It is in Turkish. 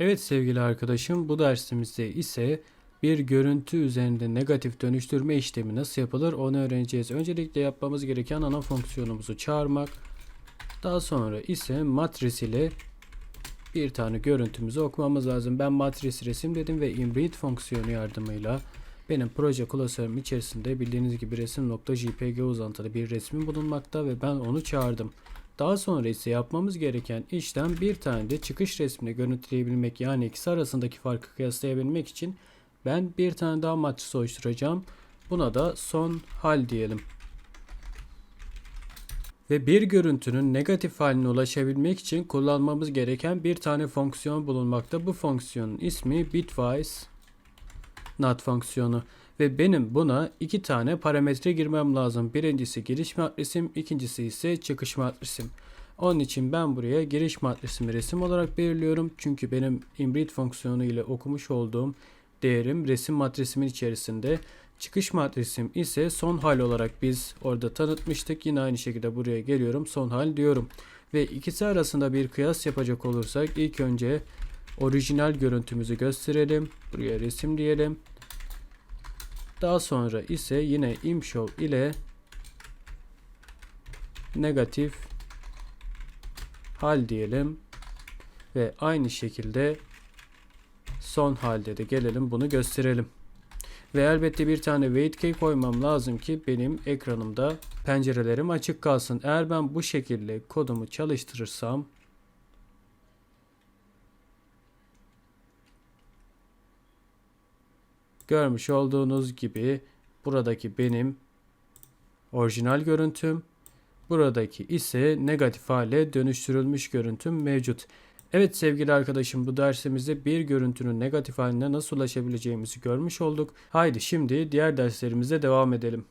Evet sevgili arkadaşım bu dersimizde ise bir görüntü üzerinde negatif dönüştürme işlemi nasıl yapılır onu öğreneceğiz. Öncelikle yapmamız gereken ana fonksiyonumuzu çağırmak. Daha sonra ise matris ile bir tane görüntümüzü okumamız lazım. Ben matris resim dedim ve inread fonksiyonu yardımıyla benim proje klasörüm içerisinde bildiğiniz gibi resim.jpg uzantılı bir resmim bulunmakta ve ben onu çağırdım. Daha sonra ise yapmamız gereken işlem bir tane de çıkış resmini görüntüleyebilmek yani ikisi arasındaki farkı kıyaslayabilmek için ben bir tane daha matris oluşturacağım. Buna da son hal diyelim. Ve bir görüntünün negatif haline ulaşabilmek için kullanmamız gereken bir tane fonksiyon bulunmakta. Bu fonksiyonun ismi bitwise not fonksiyonu ve benim buna iki tane parametre girmem lazım. Birincisi giriş matrisim, ikincisi ise çıkış matrisim. Onun için ben buraya giriş matrisimi resim olarak belirliyorum. Çünkü benim inbreed fonksiyonu ile okumuş olduğum değerim resim matrisimin içerisinde. Çıkış matrisim ise son hal olarak biz orada tanıtmıştık. Yine aynı şekilde buraya geliyorum. Son hal diyorum. Ve ikisi arasında bir kıyas yapacak olursak ilk önce orijinal görüntümüzü gösterelim. Buraya resim diyelim. Daha sonra ise yine imshow ile negatif hal diyelim ve aynı şekilde son halde de gelelim bunu gösterelim. Ve elbette bir tane wait key koymam lazım ki benim ekranımda pencerelerim açık kalsın. Eğer ben bu şekilde kodumu çalıştırırsam Görmüş olduğunuz gibi buradaki benim orijinal görüntüm, buradaki ise negatif hale dönüştürülmüş görüntüm mevcut. Evet sevgili arkadaşım bu dersimizde bir görüntünün negatif haline nasıl ulaşabileceğimizi görmüş olduk. Haydi şimdi diğer derslerimize devam edelim.